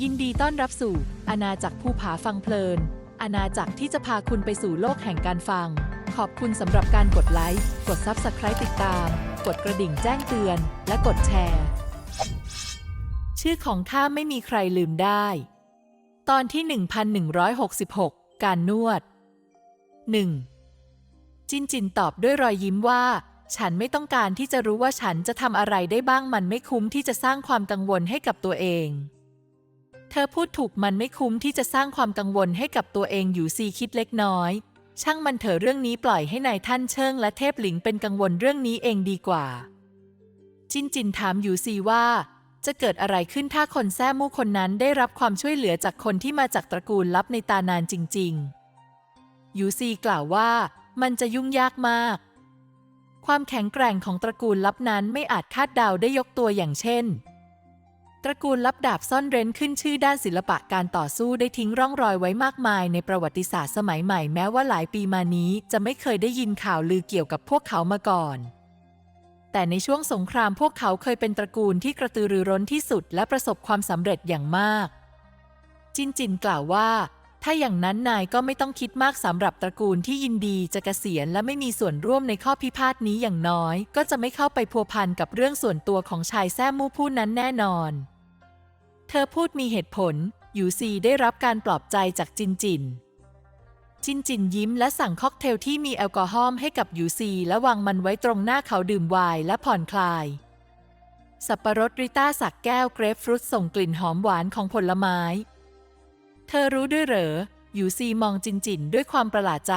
ยินดีต้อนรับสู่อาณาจักรภูผาฟังเพลิน อาณาจักรที่จะพาคุณไปสู่โลกแห่งการฟัง ขอบคุณสำหรับการกดไลค์ กด Subscribe ติดตาม กดกระดิ่งแจ้งเตือน และกดแชร์ ชื่อของข้าไม่มีใครลืมได้ ตอนที่ 1166 การนวด 1. จินจินตอบด้วยรอยยิ้มว่าฉันไม่ต้องการที่จะรู้ว่าฉันจะทำอะไรได้บ้างมันไม่คุ้มที่จะสร้างความกังวลให้กับตัวเอง เธอพูดถูกมันไม่คุ้มที่จะสร้างความกังวลให้กับตัวเองอยู่ซีคิดเล็กน้อย ช่างมันเถอะเรื่องนี้ปล่อยให้นายท่านเชิงและเทพหลิงเป็นกังวลเรื่องนี้เองดีกว่า จินจินถามอยู่ซีว่า จะเกิดอะไรขึ้นถ้าคนแท้มู่คนนั้นได้รับความช่วยเหลือจากคนที่มาจากตระกูลลับในตานานจริง ๆ ยูซีกล่าวว่า มันจะยุ่งยากมาก ความแข็งแกร่งของตระกูลลับนั้นไม่อาจคาดเดาได้ยกตัวอย่างเช่น ตระกูลลับดาบซ่อนเร้นขึ้นชื่อด้านศิลปะการต่อสู้ได้ทิ้งร่องรอยไว้มากมายในประวัติศาสตร์สมัยใหม่แม้ว่าหลายปีมานี้จะไม่เคยได้ยินข่าวลือเกี่ยวกับพวกเขามาก่อน แต่ในช่วงสงครามพวกเขาเคยเป็นตระกูลที่กระตือรือร้นที่สุดและประสบความสำเร็จอย่างมาก จินจินกล่าวว่า ถ้าอย่างนั้นนายก็ไม่ต้องคิดมากสำหรับตระกูลที่ยินดีจะเกษียณและไม่มีส่วนร่วมในข้อพิพาทนี้อย่างน้อย ก็จะไม่เข้าไปพัวพันกับเรื่องส่วนตัวของชายแท้มู่ผู้นั้นแน่นอน เธอพูดมีเหตุผล หยูซีได้รับการปลอบใจจากจินจิน จินจินยิ้มและสั่งค็อกเทลที่มีแอลกอฮอล์ให้กับหยูซีและวางมันไว้ตรงหน้าเขาดื่มไวน์และผ่อนคลาย สับปะรดริต้าสักแก้วเกรปฟรุตส่งกลิ่นหอมหวานของผลไม้ เธอรู้ด้วยเหรอหยูซีมองจินจินด้วยความประหลาดใจ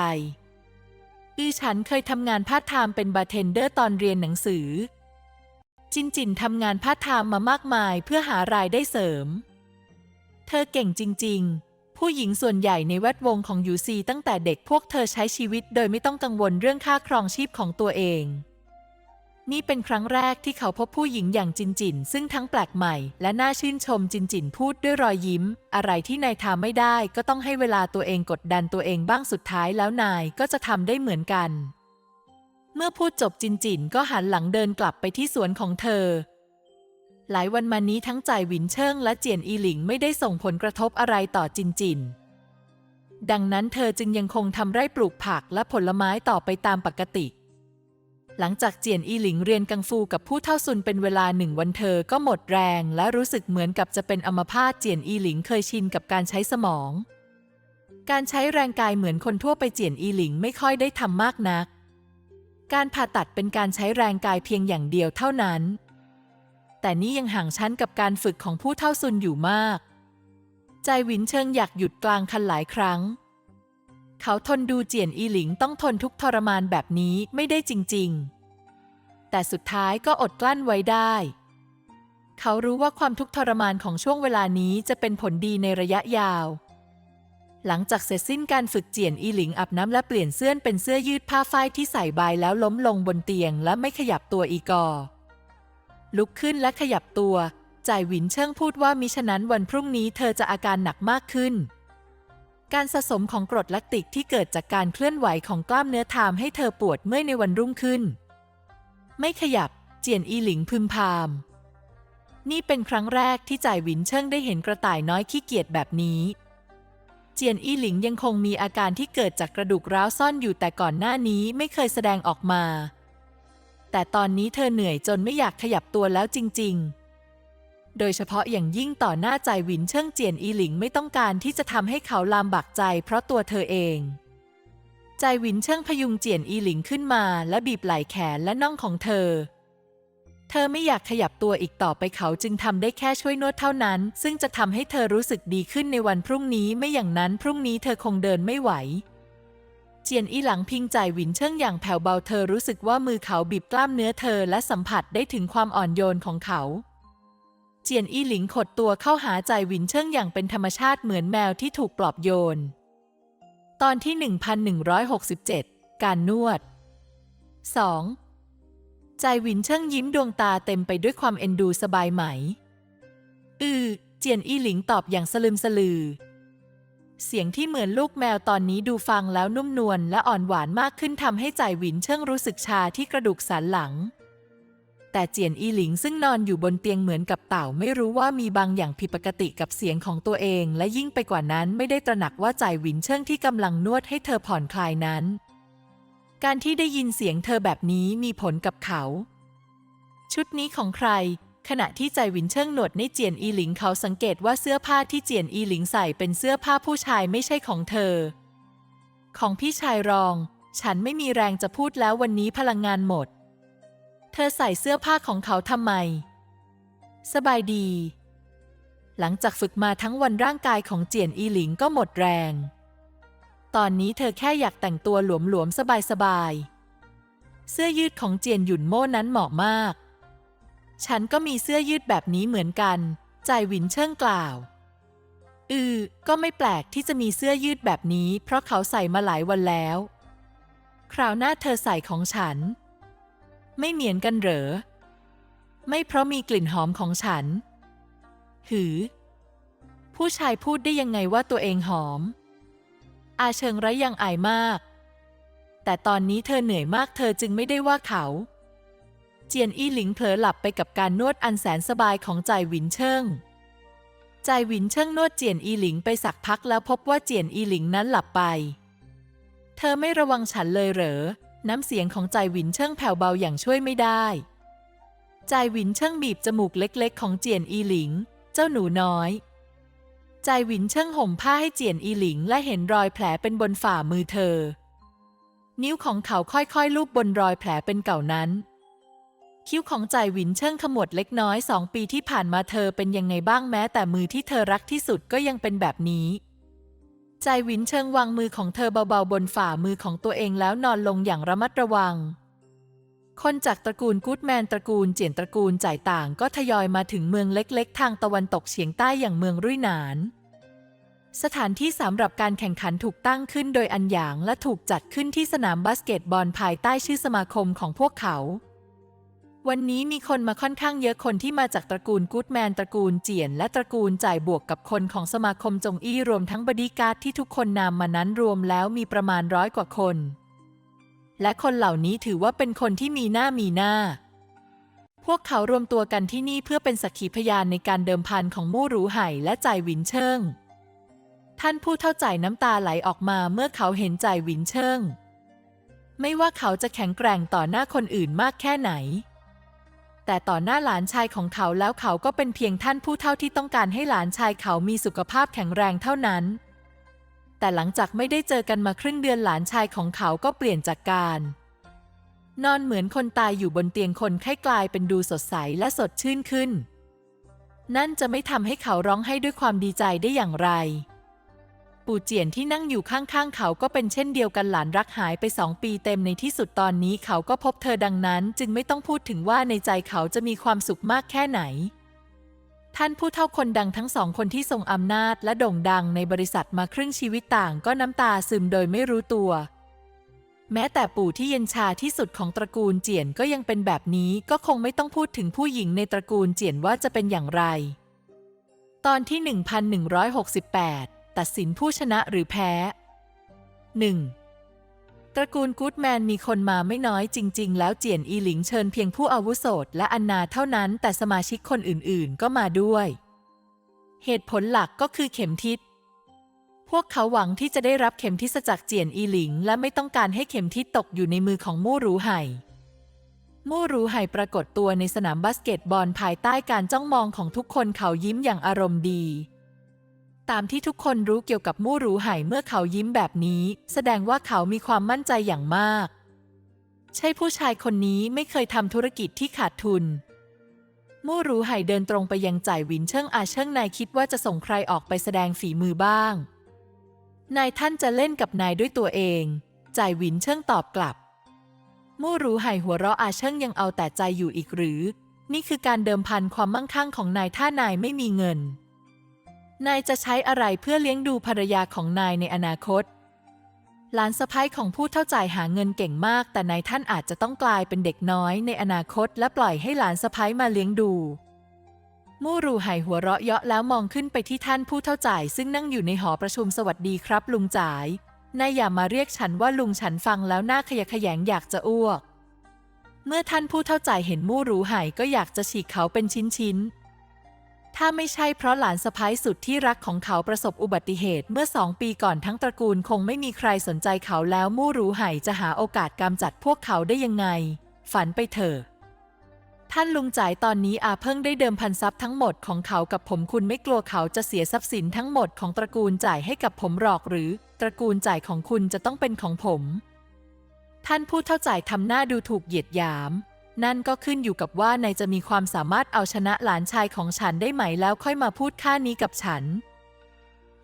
อือฉันเคยทำงานพาร์ทไทม์เป็นบาร์เทนเดอร์ตอนเรียนหนังสือ จินจินทำงานพาร์ทไทม์มามากมายเพื่อหารายได้เสริม เธอเก่งจริง ๆ ผู้หญิงส่วนใหญ่ในแวดวงของยูซีตั้งแต่เด็กพวกเธอใช้ชีวิตโดยไม่ต้องกังวลเรื่องค่าครองชีพของตัวเอง นี่เป็นครั้งแรกที่เขาพบผู้หญิงอย่างจินจิน ซึ่งทั้งแปลกใหม่ และน่าชื่นชมจินจินพูดด้วยรอยยิ้ม อะไรที่นายทำไม่ได้ก็ต้องให้เวลาตัวเองกดดันตัวเองบ้างสุดท้ายแล้วนายก็จะทำได้เหมือนกัน เมื่อพูดจบจินจินก็หันหลังเดินกลับไปที่สวนของเธอ หลายวันมานี้ทั้งจ่ายหวินเชิงและเจียนอีหลิงไม่ได้ส่งผลกระทบอะไรต่อจินจิน ดังนั้นเธอจึงยังคงทำไร่ปลูกผักและผลไม้ต่อไปตามปกติ หลังจากเจียนอีหลิงเรียนกังฟูกับผู้เท่าซุนเป็นเวลาหนึ่งวันเธอก็หมดแรงและรู้สึกเหมือนกับจะเป็นอัมพาตเจียนอีหลิงเคยชินกับการใช้สมอง การใช้แรงกายเหมือนคนทั่วไปเจียนอีหลิงไม่ค่อยได้ทำมากนัก การผ่าตัดเป็นการใช้แรงกายเพียงอย่างเดียวเท่านั้น แต่นี่ยังห่างชั้นกับการฝึกของผู้เท่าซุนอยู่มาก ใจหวินเชิงอยากหยุดกลางคันหลายครั้ง เขาทนดูเจียนอีหลิงต้องทนทุกทรมานแบบนี้ไม่ได้จริง ๆ แต่สุดท้ายก็อดกลั้นไว้ได้ เขารู้ว่าความทุกข์ทรมานของช่วงเวลานี้จะเป็นผลดีในระยะยาว หลังจากเสร็จสิ้นการฝึกเจียนอีหลิงอาบน้ำและเปลี่ยนเสื้อเป็นเสื้อยืดผ้าฝ้ายที่ใส่ใบแล้วล้มลงบนเตียงและไม่ขยับตัวอีกอ ลุกขึ้นและขยับตัวจ่ายหวินเชิงพูดว่ามิฉะนั้นวันพรุ่งนี้เธอจะอาการหนักมากขึ้น การสะสมของกรดแลคติกที่เกิดจากการเคลื่อนไหวของกล้ามเนื้อทามให้เธอปวดเมื่อยในวันรุ่งขึ้น ไม่ขยับเจียนอีหลิงพึมพาม นี่เป็นครั้งแรกที่จ่ายหวินเชิงได้เห็นกระต่ายน้อยขี้เกียจแบบนี้ เจียนอีหลิงยังคงมีอาการที่เกิดจากกระดูกร้าวซ่อนอยู่แต่ก่อนหน้านี้ไม่เคยแสดงออกมา แต่ตอนนี้เธอเหนื่อยจนไม่อยากขยับตัวแล้วจริง ๆ โดยเฉพาะอย่างยิ่งต่อหน้าใจหวินเชิงเจียนอีหลิงไม่ต้องการที่จะทำให้เขาลามบักใจเพราะตัวเธอเอง ใจหวินเชิงพยุงเจียนอีหลิงขึ้นมาและบีบไหล่แขนและน่องของเธอ เธอไม่อยากขยับตัวอีกต่อไปเขาจึงทำได้แค่ช่วยนวดเท่านั้น ซึ่งจะทำให้เธอรู้สึกดีขึ้นในวันพรุ่งนี้ไม่อย่างนั้นพรุ่งนี้เธอคงเดินไม่ไหว เจียนอีหลังพิงใจหวินเชิงอย่างแผ่วเบาเธอรู้สึกว่ามือเขาบีบกล้ามเนื้อเธอและสัมผัสได้ถึงความอ่อนโยนของเขาเจียนอีหลิงขดตัวเข้าหาใจหวินเชิงอย่างเป็นธรรมชาติเหมือนแมวที่ถูกปลอบโยน ตอนที่ 1167 การนวด 2. ใจหวินเชิงยิ้มดวงตาเต็มไปด้วยความเอ็นดูสบายไหม อือ เจียนอี้หลิงตอบอย่างสลึมสลือ เสียงที่เหมือนลูกแมวตอนนี้ดูฟังแล้วนุ่มนวลและอ่อนหวานมากขึ้นทำให้ใจหวินเชิงรู้สึกชาที่กระดูกสันหลัง แต่เจียนอี้หลิงซึ่งนอนอยู่บนเตียงเหมือนกับเต่าไม่รู้ว่ามีบางอย่างผิดปกติกับเสียงของตัวเอง และยิ่งไปกว่านั้นไม่ได้ตระหนักว่าใจหวินเชิงที่กำลังนวดให้เธอผ่อนคลายนั้น การที่ได้ยินเสียงเธอแบบนี้มีผลกับเขา ชุดนี้ของใคร ขณะที่ใจหวินเชิงหนวดในเจียนอีหลิงเขาสังเกตว่าเสื้อผ้าที่เจียนอีหลิงใส่เป็นเสื้อผ้าผู้ชายไม่ใช่ของเธอ ของพี่ชายรอง ฉันไม่มีแรงจะพูดแล้ววันนี้พลังงานหมด เธอใส่เสื้อผ้าของเขาทำไม สบายดี หลังจากฝึกมาทั้งวันร่างกายของเจียนอีหลิงก็หมดแรง ตอนนี้เธอแค่อยากแต่งตัวหลวมๆ สบายๆ เสื้อยืดของเจียนหยุนโม่นั้นเหมาะมาก ฉันก็มีเสื้อยืดแบบนี้เหมือนกัน ใจหวินเชิงกล่าว อือ ก็ไม่แปลกที่จะมีเสื้อยืดแบบนี้ เพราะเขาใส่มาหลายวันแล้ว คราวหน้าเธอใส่ของฉัน ไม่เหมือนกันเหรอ ไม่เพราะมีกลิ่นหอมของฉัน หือ ผู้ชายพูดได้ยังไงว่าตัวเองหอม อาเชิงไร้ยังอายมาก แต่ตอนนี้เธอเหนื่อยมากเธอจึงไม่ได้ว่าเขา เจียนอี้หลิงเผลอหลับไปกับการนวดอันแสนสบายของใจายหวินเชิงใจายหวินเชิงนวดเจียนอีหลิงไปสักพักแล้วพบว่าเจียนอีหลิงนั้นหลับไป เธอไม่ระวังฉันเลยเหรอ น้ำเสียงของใจายหวินเชิงแผ่วเบาอย่างช่วยไม่ได้ ใจายหวินเชิงบีบจมูกเล็กๆ ของเจียนอีหลิง เจ้าหนูน้อย ใจหวินเชิงห่มผ้าให้เจียนอีหลิง และเห็นรอยแผลเป็นบนฝ่ามือเธอ นิ้วของเขาค่อยๆลูบบนรอยแผลเป็นเก่านั้น คิ้วของใจหวินเชิงขมวดเล็กน้อยสองปีที่ผ่านมาเธอเป็นยังไงบ้างแม้ แต่มือที่เธอรักที่สุดก็ยังเป็นแบบนี้ใจหวินเชิงวางมือของเธอเบาๆบนฝ่ามือของตัวเองแล้วนอนลงอย่างระมัดระวัง คนจากตระกูลกูดแมนตระกูลเจียนตระกูลจ่ายต่างก็ทยอยมาถึงเมืองเล็ก ๆ ทางตะวันตกเฉียงใต้อย่างเมืองรุ่ยหนาน สถานที่สำหรับการแข่งขันถูกตั้งขึ้นโดยอันหยางและถูกจัดขึ้นที่สนามบาสเกตบอลภายใต้ชื่อสมาคมของพวกเขา วันนี้มีคนมาค่อนข้างเยอะคนที่มาจากตระกูลกูดแมนตระกูลเจียน และตระกูลจ่ายบวกกับคนของสมาคมจงอี้รวมทั้งบดีการ์ดที่ทุกคนนามมานั้นรวมแล้วมีประมาณร้อยกว่าคน และคนเหล่านี้ถือว่าเป็นคนที่มีหน้ามีหน้า พวกเขารวมตัวกันที่นี่เพื่อเป็นสักขีพยานในการเดิมพันของมู่หรูไห่และจ่ายหวินเชิง ท่านผู้เท่าใจน้ำตาไหลออกมาเมื่อเขาเห็นจ่ายหวินเชิง ไม่ว่าเขาจะแข็งแกร่งต่อหน้าคนอื่นมากแค่ไหน แต่ต่อหน้าหลานชายของเขาแล้วเขาก็เป็นเพียงท่านผู้เท่าที่ต้องการให้หลานชายเขามีสุขภาพแข็งแรงเท่านั้น แต่หลังจากไม่ได้เจอกันมาครึ่งเดือนหลานชายของเขาก็เปลี่ยนจากการ นอนเหมือนคนตายอยู่บนเตียงคนไข้กลายเป็นดูสดใสและสดชื่นขึ้น นั่นจะไม่ทำให้เขาร้องไห้ด้วยความดีใจได้อย่างไร ปู่เจียนที่นั่งอยู่ข้างๆเขาก็เป็นเช่นเดียวกันหลานรักหายไปสองปีเต็มในที่สุดตอนนี้เขาก็พบเธอดังนั้น จึงไม่ต้องพูดถึงว่าในใจเขาจะมีความสุขมากแค่ไหน ท่านผู้เท่าคนดังทั้งสองคนที่ทรงอำนาจและโด่งดังในบริษัทมาครึ่งชีวิตต่างก็น้ำตาซึมโดยไม่รู้ตัว แม้แต่ปู่ที่เย็นชาที่สุดของตระกูลเจียนก็ยังเป็นแบบนี้ก็คงไม่ต้องพูดถึงผู้หญิงในตระกูลเจียนว่าจะเป็นอย่างไร ตอนที่ 1168 ตัดสินผู้ชนะหรือแพ้ 1. ตระกูลกูดแมนมีคนมาไม่น้อยจริง ๆ แล้วเจียนอีหลิงเชิญเพียงผู้อาวุโสและอันนาเท่านั้น แต่สมาชิกคนอื่นๆ ก็มาด้วย เหตุผลหลักก็คือเข็มทิศพวกเขาหวังที่จะได้รับเข็มทิศจากเจียนอีหลิง และไม่ต้องการให้เข็มทิศตกอยู่ในมือของมู่รูไห่มู่รูไห่ปรากฏตัวในสนามบาสเกตบอลภายใต้การจ้องมองของทุกคนเขายิ้มอย่างอารมณ์ดี ตามที่ทุกคนรู้เกี่ยวกับมู่หรูไห่เมื่อเขายิ้มแบบนี้ แสดงว่าเขามีความมั่นใจอย่างมาก ใช่ผู้ชายคนนี้ไม่เคยทำธุรกิจที่ขาดทุน มู่หรูไห่เดินตรงไปยังจ่ายวินเชิงอาเชิงนายคิดว่าจะส่งใครออกไปแสดงฝีมือบ้าง นายท่านจะเล่นกับนายด้วยตัวเอง จ่ายวินเชิงตอบกลับ มู่หรูไห่หัวเราะอาเชิงยังเอาแต่ใจอยู่อีกหรือ นี่คือการเดิมพันความมั่งคั่งของนายถ้านายไม่มีเงิน นายจะใช้อะไรเพื่อเลี้ยงดูภรรยาของนายในอนาคต หลานสะพ้ยของผู้เท่าจ่ายหาเงินเก่งมาก แต่นายท่านอาจจะต้องกลายเป็นเด็กน้อยในอนาคต และปล่อยให้หลานสะพ้ยมาเลี้ยงดูมู่รูไห่หัวเราะเยาะแล้วมองขึ้นไปที่ท่านผู้เท่าจ่าย ซึ่งนั่งอยู่ในหอประชุมสวัสดีครับ ลุงจ่ายนายอย่ามาเรียกฉันว่าลุงฉันฟังแล้วหน้าขยะแขยงอยากจะอ้วก เมื่อท่านผู้เท่าใจเห็นมู่รูไห่ก็อยากจะฉีกเขาเป็นชิ้นๆ ถ้าไม่ใช่เพราะหลานสะพ้ายสุดที่รักของเขาประสบอุบัติเหตุเมื่อสองปีก่อนทั้งตระกูลคงไม่มีใครสนใจเขาแล้วมู่รู้ไห่จะหาโอกาสกำจัดพวกเขาได้ยังไง ฝันไปเถอะท่านลุงจ่ายตอนนี้อาเพิ่งได้เดิมพันทรัพย์ทั้งหมดของเขากับผมคุณไม่กลัวเขาจะเสียทรัพย์สินทั้งหมดของตระกูลจ่ายให้กับผมหรอกหรือ ตระกูลจ่ายของคุณจะต้องเป็นของผม ท่านผู้เท่าจ่ายทำหน้าดูถูกเหยียดหยาม นั่นก็ขึ้นอยู่กับว่านายจะมีความสามารถเอาชนะหลานชายของฉันได้ไหมแล้วค่อยมาพูดค่านี้กับฉัน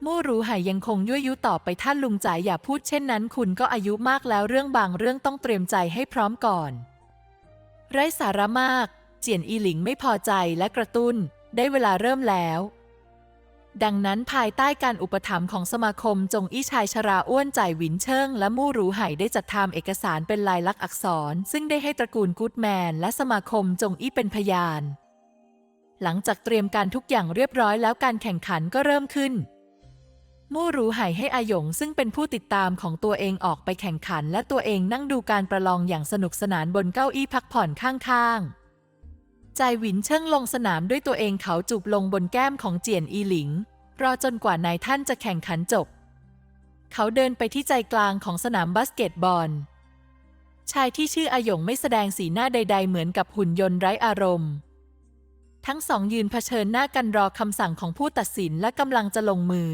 มู่รู้หายยังคงยั่วยุต่อไปท่านลุงจ๋ายอย่าพูดเช่นนั้น คุณก็อายุมากแล้วเรื่องบางเรื่องต้องเตรียมใจให้พร้อมก่อน ไร้สาระมาก เจียนอีหลิงไม่พอใจและกระตุ้น ได้เวลาเริ่มแล้ว ดังนั้นภายใต้การอุปถัมภ์ของสมาคมจงอี้ชายชราอ้วนจ่ายหวินเชิง และมู่รูไห่ได้จัดทำเอกสารเป็นลายลักษณ์อักษร ซึ่งได้ให้ตระกูลกูดแมน และสมาคมจงอี้เป็นพยาน หลังจากเตรียมการทุกอย่างเรียบร้อยแล้วการแข่งขันก็เริ่มขึ้น มู่รูไห่ให้อาหยงซึ่งเป็นผู้ติดตามของตัวเองออกไปแข่งขัน และตัวเองนั่งดูการประลองอย่างสนุกสนานบนเก้าอี้พักผ่อนข้างๆ ใจหวินเชิงลงสนามด้วยตัวเองเขาจูบลงบนแก้มของเจียนอีหลิง รอจนกว่านายท่านจะแข่งขันจบ เขาเดินไปที่ใจกลางของสนามบาสเกตบอล ชายที่ชื่ออาหยงไม่แสดงสีหน้าใด ๆ เหมือนกับหุ่นยนต์ไร้อารมณ์ ทั้งสองยืนเผชิญหน้ากันรอคำสั่งของผู้ตัดสินและกำลังจะลงมือ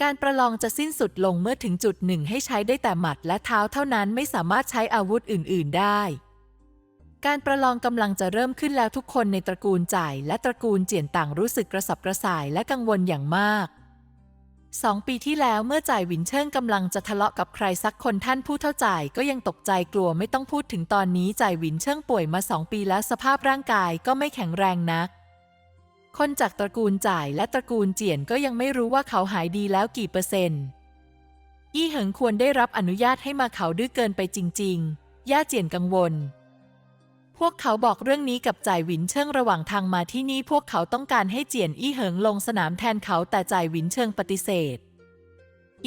การประลองจะสิ้นสุดลงเมื่อถึงจุดหนึ่งให้ใช้ได้แต่หมัดและเท้าเท่านั้นไม่สามารถใช้อาวุธอื่น ๆ ได้ การประลองกำลังจะเริ่มขึ้นแล้วทุกคนในตระกูลจ่ายและตระกูลเจียนต่างรู้สึกกระสับกระส่ายและกังวลอย่างมากสองปีที่แล้วเมื่อจ่ายหวินเชิงกำลังจะทะเลาะกับใครสักคนท่านผู้เท่าจ่ายก็ยังตกใจกลัวไม่ต้องพูดถึงตอนนี้จ่ายหวินเชิงป่วยมาสองปีแล้วสภาพร่างกายก็ไม่แข็งแรงนัก คนจากตระกูลจ่ายและตระกูลเจียนก็ยังไม่รู้ว่าเขาหายดีแล้วกี่เปอร์เซ็นต์อี้เหิงควรได้รับอนุญาตให้มาเขาดื้อเกินไปจริง ๆ ย่าเจียนกังวล พวกเขาบอกเรื่องนี้กับจ่ายหวินเชิงระหว่างทางมาที่นี่พวกเขาต้องการให้เจียนอี้เหิงลงสนามแทนเขาแต่จ่ายหวินเชิงปฏิเสธ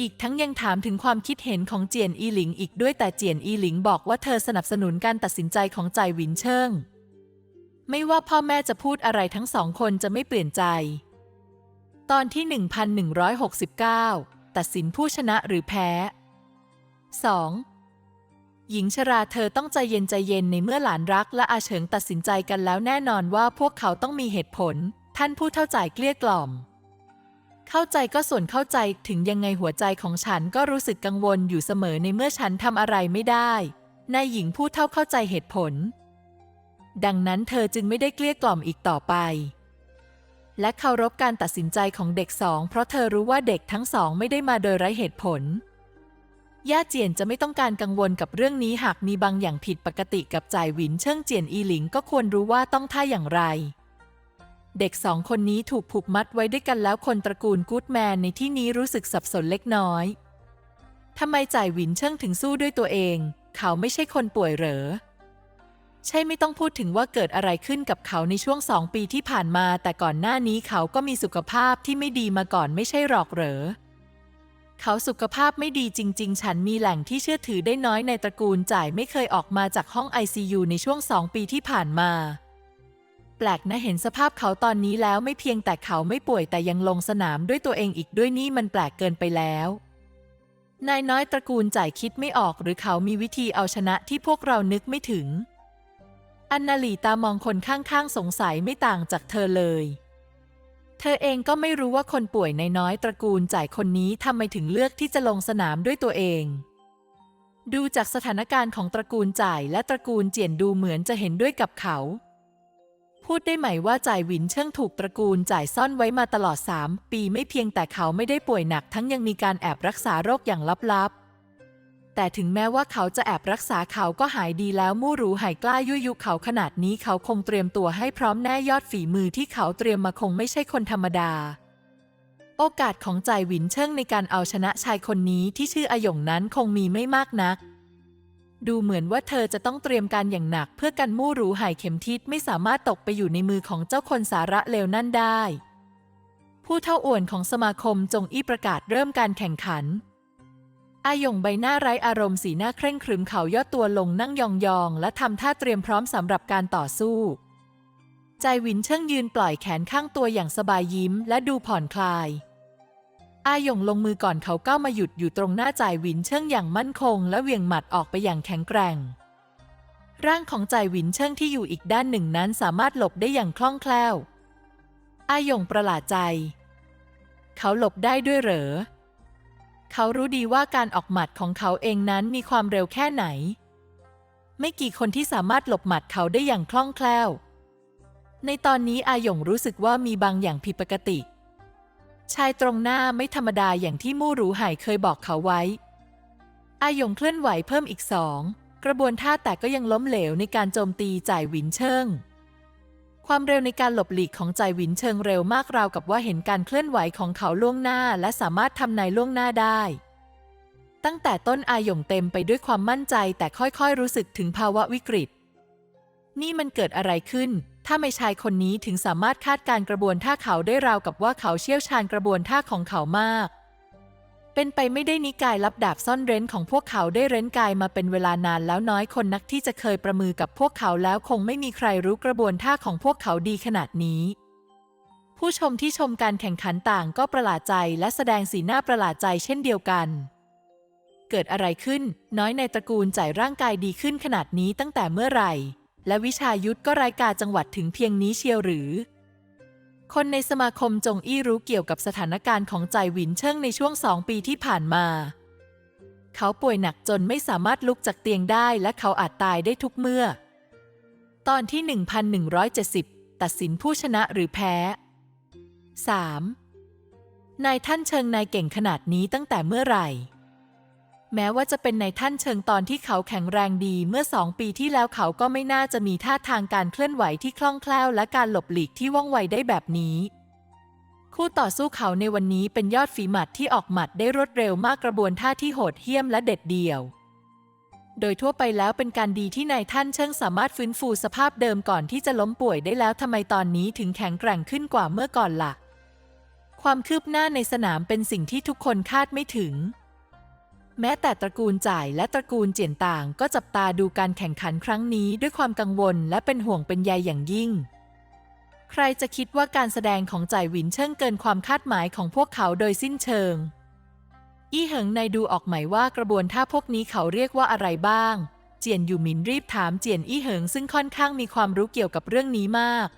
อีกทั้งยังถามถึงความคิดเห็นของเจียนอีหลิงอีกด้วยแต่เจียนอีหลิงบอกว่าเธอสนับสนุนการตัดสินใจของจ่ายหวินเชิง ไม่ว่าพ่อแม่จะพูดอะไรทั้งสองคนจะไม่เปลี่ยนใจ ตอนที่ 1169 ตัดสินผู้ชนะหรือแพ้ 2. หญิงชราเธอต้องใจเย็นใจเย็นในเมื่อหลานรักและอาเฉิงตัดสินใจกันแล้วแน่นอนว่าพวกเขาต้องมีเหตุผล ท่านผู้เท่าใจเกลี้ยกล่อม เข้าใจก็ส่วนเข้าใจถึงยังไงหัวใจของฉันก็รู้สึกกังวลอยู่เสมอในเมื่อฉันทำอะไรไม่ได้นายหญิงผู้เท่าเข้าใจเหตุผล ดังนั้นเธอจึงไม่ได้เกลี้ยกล่อมอีกต่อไป และเคารพการตัดสินใจของเด็กสองเพราะเธอรู้ว่าเด็กทั้งสองไม่ได้มาโดยไร้เหตุผล ย่าเจียนจะไม่ต้องการกังวลกับเรื่องนี้หากมีบางอย่างผิดปกติกับจ่ายหวินเชิงเจียนอีหลิงก็ควรรู้ว่าต้องท่าอย่างไร เด็กสองคนนี้ถูกผูกมัดไว้ด้วยกันแล้วคนตระกูลกู๊ดแมนในที่นี้รู้สึกสับสนเล็กน้อยทำไมจ่ายหวินเชิงถึงสู้ด้วยตัวเอง เขาไม่ใช่คนป่วยเหรอ ใช่ไม่ต้องพูดถึงว่าเกิดอะไรขึ้นกับเขาในช่วงสองปีที่ผ่านมา แต่ก่อนหน้านี้เขาก็มีสุขภาพที่ไม่ดีมาก่อนไม่ใช่หรอกเหรอ เขาสุขภาพไม่ดีจริง ๆ ฉันมีแหล่งที่เชื่อถือได้น้อยในตระกูลจ่ายไม่เคยออกมาจากห้อง ICU ในช่วงสองปีที่ผ่านมา แปลกนะเห็นสภาพเขาตอนนี้แล้วไม่เพียงแต่เขาไม่ป่วยแต่ยังลงสนามด้วยตัวเองอีกด้วยนี่มันแปลกเกินไปแล้วนายน้อยตระกูลจ่ายคิดไม่ออกหรือเขามีวิธีเอาชนะที่พวกเรานึกไม่ถึง อันนาลีตามองคนข้างๆสงสัยไม่ต่างจากเธอเลย เธอเองก็ไม่รู้ว่าคนป่วยในน้อยตระกูลจ่ายคนนี้ทำไมถึงเลือกที่จะลงสนามด้วยตัวเอง ดูจากสถานการณ์ของตระกูลจ่ายและตระกูลเจียนดูเหมือนจะเห็นด้วยกับเขา พูดได้ไหมว่าจ่ายหวินเชิงถูกตระกูลจ่ายซ่อนไว้มาตลอด 3 ปีไม่เพียงแต่เขาไม่ได้ป่วยหนักทั้งยังมีการแอบรักษาโรคอย่างลับๆ แต่ถึงแม้ว่าเขาจะแอบรักษาเขาก็หายดีแล้วมู่รู้หายกล้ายุยยุเขาขนาดนี้เขาคงเตรียมตัวให้พร้อมแน่ยอดฝีมือที่เขาเตรียมมาคงไม่ใช่คนธรรมดา โอกาสของใจหวินเชิงในการเอาชนะชายคนนี้ที่ชื่ออหยงนั้นคงมีไม่มากนัก ดูเหมือนว่าเธอจะต้องเตรียมการอย่างหนัก เพื่อกันมู่รู้หายเข็มทิศไม่สามารถตกไปอยู่ในมือของเจ้าคนสาระเลวนั่นได้ ผู้เท่าอ่วนของสมาคมจงอี้ประกาศเริ่มการแข่งขัน อาหยงใบหน้าไร้อารมณ์สีหน้าเคร่งครึมเขาย่อตัวลงนั่งยองๆ และทำท่าเตรียมพร้อมสำหรับการต่อสู้ ใจวินเชิงยืนปล่อยแขนข้างตัวอย่างสบายยิ้ม และดูผ่อนคลาย อาหยงลงมือก่อนเขาก้าวมาหยุดอยู่ตรงหน้าจ่ายวินเชิงอย่างมั่นคง และเหวี่ยงหมัดออกไปอย่างแข็งแกร่ง ร่างของจ่ายวินเชิงที่อยู่อีกด้านหนึ่งนั้นสามารถหลบได้อย่างคล่องแคล่ว อาหยงประหลาดใจ เขาหลบได้ด้วยเหรอ เขารู้ดีว่าการออกหมัดของเขาเองนั้นมีความเร็วแค่ไหน ไม่กี่คนที่สามารถหลบหมัดเขาได้อย่างคล่องแคล่ว ในตอนนี้อาหยงรู้สึกว่ามีบางอย่างผิดปกติ ชายตรงหน้าไม่ธรรมดาอย่างที่มู่หรูไห่เคยบอกเขาไว้ อาหยงเคลื่อนไหวเพิ่มอีกสองกระบวนท่าแต่ก็ยังล้มเหลวในการโจมตีจ่ายหวินเชิง ความเร็วในการหลบหลีกของใจหวินเชิงเร็วมากราวกับว่าเห็นการเคลื่อนไหวของเขาล่วงหน้า และสามารถทำนายล่วงหน้าได้ ตั้งแต่ต้นอาหยงเต็มไปด้วยความมั่นใจแต่ค่อยๆรู้สึกถึงภาวะวิกฤต นี่มันเกิดอะไรขึ้น ถ้าไม่ชายคนนี้ถึงสามารถคาดการณ์กระบวนท่าเขาได้ราวกับว่าเขาเชี่ยวชาญกระบวนท่าของเขามาก เป็นไปไม่ได้นิกายลับดาบซ่อนเร้นของพวกเขาได้เร้นกายมาเป็นเวลานานแล้วน้อยคนนักที่จะเคยประมือกับพวกเขาแล้วคงไม่มีใครรู้กระบวนท่าของพวกเขาดีขนาดนี้ผู้ชมที่ชมการแข่งขันต่างก็ประหลาดใจและแสดงสีหน้าประหลาดใจเช่นเดียวกัน เกิดอะไรขึ้น น้อยในตระกูลจ่ายร่างกายดีขึ้นขนาดนี้ตั้งแต่เมื่อไหร่ และวิชายุทธก็รายการจังหวัดถึงเพียงนี้เชียวหรือ คนในสมาคมจงอี้รู้เกี่ยวกับสถานการณ์ของใจหวินเชิงในช่วงสองปีที่ผ่านมา เขาป่วยหนักจนไม่สามารถลุกจากเตียงได้และเขาอาจตายได้ทุกเมื่อ ตอนที่ 1170 ตัดสินผู้ชนะหรือแพ้ 3. นายท่านเชิงนายเก่งขนาดนี้ตั้งแต่เมื่อไหร่ แม้ว่าจะเป็นในท่านเชิงตอนที่เขาแข็งแรงดีเมื่อสองปีที่แล้วเขาก็ไม่น่าจะมีท่าทางการเคลื่อนไหวที่คล่องแคล่วและการหลบหลีกที่ว่องไวได้แบบนี้ คู่ต่อสู้เขาในวันนี้เป็นยอดฝีหมัดที่ออกหมัดได้รวดเร็วมากกระบวนท่าที่โหดเหี้ยมและเด็ดเดี่ยว โดยทั่วไปแล้วเป็นการดีที่นายท่านเชิงสามารถฟื้นฟูสภาพเดิมก่อนที่จะล้มป่วยได้แล้วทำไมตอนนี้ถึงแข็งแกร่งขึ้นกว่าเมื่อก่อนล่ะ ความคืบหน้าในสนามเป็นสิ่งที่ทุกคนคาดไม่ถึง แม้แต่ตระกูลจ่ายและตระกูลเจียนต่าง ก็จับตาดูการแข่งขันครั้งนี้ด้วยความกังวลและเป็นห่วงเป็นใยอย่างยิ่ง ใครจะคิดว่าการแสดงของจ่ายหวินเชิงเกินความคาดหมายของพวกเขาโดยสิ้นเชิง อี้เหิงในดูออกไหมว่ากระบวนท่าพวกนี้เขาเรียกว่าอะไรบ้าง เจียนอยู่หมินรีบถามเจียนอี้เหิงซึ่งค่อนข้างมีความรู้เกี่ยวกับเรื่องนี้มาก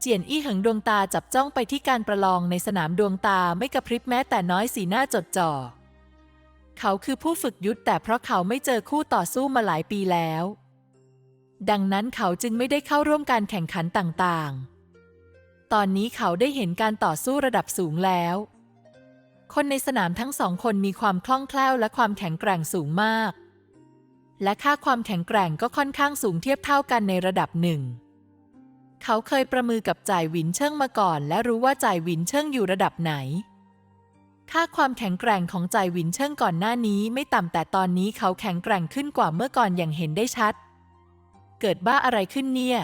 เจียนอี้เหิงดวงตาจับจ้องไปที่การประลองในสนามดวงตาไม่กระพริบแม้แต่น้อยสีหน้าจดจ่อ เขาคือผู้ฝึกยุทธแต่เพราะเขาไม่เจอคู่ต่อสู้มาหลายปีแล้ว ดังนั้นเขาจึงไม่ได้เข้าร่วมการแข่งขันต่างๆ ตอนนี้เขาได้เห็นการต่อสู้ระดับสูงแล้ว คนในสนามทั้งสองคนมีความคล่องแคล่วและความแข็งแกร่งสูงมาก และค่าความแข็งแกร่งก็ค่อนข้างสูงเทียบเท่ากันในระดับหนึ่งเขาเคยประมือกับจ่ายหวินเชิงมาก่อน และรู้ว่าจ่ายหวินเชิงอยู่ระดับไหน ค่าความแข็งแกร่งของใจวินเชิงก่อนหน้านี้ไม่ต่ำแต่ตอนนี้เขาแข็งแกร่งขึ้นกว่าเมื่อก่อนอย่างเห็นได้ชัด เกิดบ้าอะไรขึ้นเนี่ย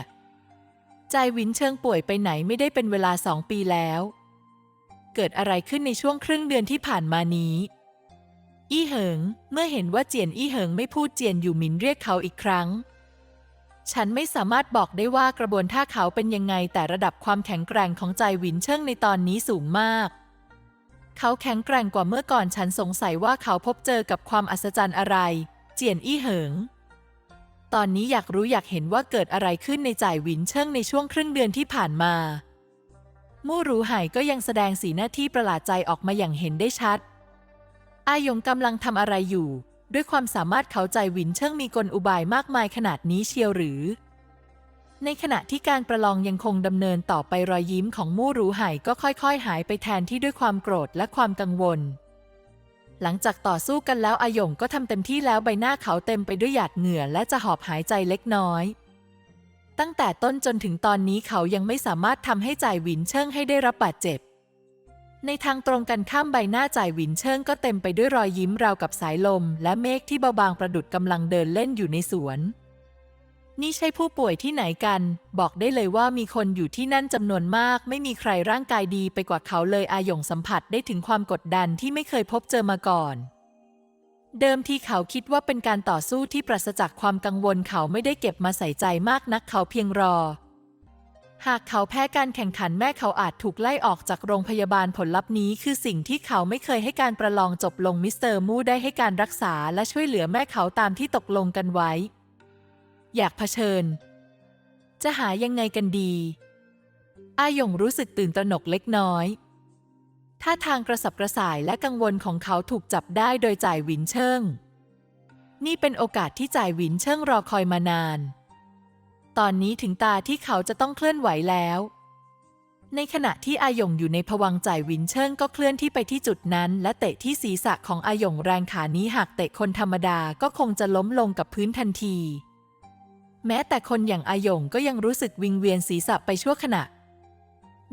ใจวินเชิงป่วยไปไหนไม่ได้เป็นเวลาสองปีแล้ว เกิดอะไรขึ้นในช่วงครึ่งเดือนที่ผ่านมานี้ อี้เหิง เมื่อเห็นว่าเจียนอี้เหิงไม่พูดเจียนอยู่หมินเรียกเขาอีกครั้ง ฉันไม่สามารถบอกได้ว่ากระบวนท่าเขาเป็นยังไงแต่ระดับความแข็งแกร่งของใจวินเชิงในตอนนี้สูงมาก เขาแข็งแกร่งกว่าเมื่อก่อนฉันสงสัยว่าเขาพบเจอกับความอัศจรรย์อะไร เจียนอี้เหิง ตอนนี้อยากรู้อยากเห็นว่าเกิดอะไรขึ้นในจ่ายหวินเชิงในช่วงครึ่งเดือนที่ผ่านมา มู่รู้ไห่ก็ยังแสดงสีหน้าที่ประหลาดใจออกมาอย่างเห็นได้ชัด อายงกำลังทำอะไรอยู่ ด้วยความสามารถเขาใจหวินเชิงมีกลอุบายมากมายขนาดนี้เชียวหรือ ในขณะที่การประลองยังคงดำเนินต่อไปรอยยิ้มของมู่รูไห่ก็ค่อยๆ หายไปแทนที่ด้วยความโกรธและความกังวล หลังจากต่อสู้กันแล้วอายงก็ทำเต็มที่แล้วใบหน้าเขาเต็มไปด้วยหยาดเหงื่อและจะหอบหายใจเล็กน้อย ตั้งแต่ต้นจนถึงตอนนี้เขายังไม่สามารถทำให้จ่ายหวินเชิงให้ได้รับบาดเจ็บ ในทางตรงกันข้ามใบหน้าจ่ายหวินเชิงก็เต็มไปด้วยรอยยิ้มราวกับสายลม และเมฆที่เบาบางประดุดกำลังเดินเล่นอยู่ในสวน นี่ใช่ผู้ป่วยที่ไหนกัน บอกได้เลยว่ามีคนอยู่ที่นั่นจำนวนมาก ไม่มีใครร่างกายดีไปกว่าเขาเลยอาหยงสัมผัสได้ถึงความกดดันที่ไม่เคยพบเจอมาก่อน เดิมที่เขาคิดว่าเป็นการต่อสู้ที่ปราศจากความกังวลเขาไม่ได้เก็บมาใส่ใจมากนักเขาเพียงรอ หากเขาแพ้การแข่งขันแม่เขาอาจถูกไล่ออกจากโรงพยาบาลผลลัพธ์นี้คือสิ่งที่เขาไม่เคยให้การประลองจบลงมิสเตอร์มูได้ให้การรักษาและช่วยเหลือแม่เขาตามที่ตกลงกันไว้ อยากเผชิญ จะหายังไงกันดี อาหยงรู้สึกตื่นตระหนกเล็กน้อยท่าทางกระสับกระส่ายและกังวลของเขาถูกจับได้โดยจ่ายหวินเชิง นี่เป็นโอกาสที่จ่ายหวินเชิงรอคอยมานาน ตอนนี้ถึงตาที่เขาจะต้องเคลื่อนไหวแล้ว ในขณะที่อาหยงอยู่ในภวังจ่ายหวินเชิงก็เคลื่อนที่ไปที่จุดนั้น และเตะที่ศีรษะของอาหยงแรงขานี้หากเตะคนธรรมดาก็คงจะล้มลงกับพื้นทันที แม้แต่คนอย่างอาหยงก็ยังรู้สึกวิงเวียนศีรษะไปชั่วขณะ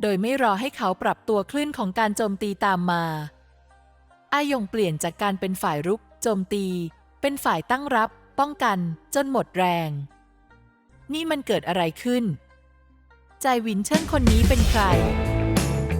โดยไม่รอให้เขาปรับตัวคลื่นของการโจมตีตามมา อายงเปลี่ยนจากการเป็นฝ่ายรุก โจมตี เป็นฝ่ายตั้งรับ ป้องกัน จนหมดแรง นี่มันเกิดอะไรขึ้น ใจวินเชิ่งคนนี้เป็นใคร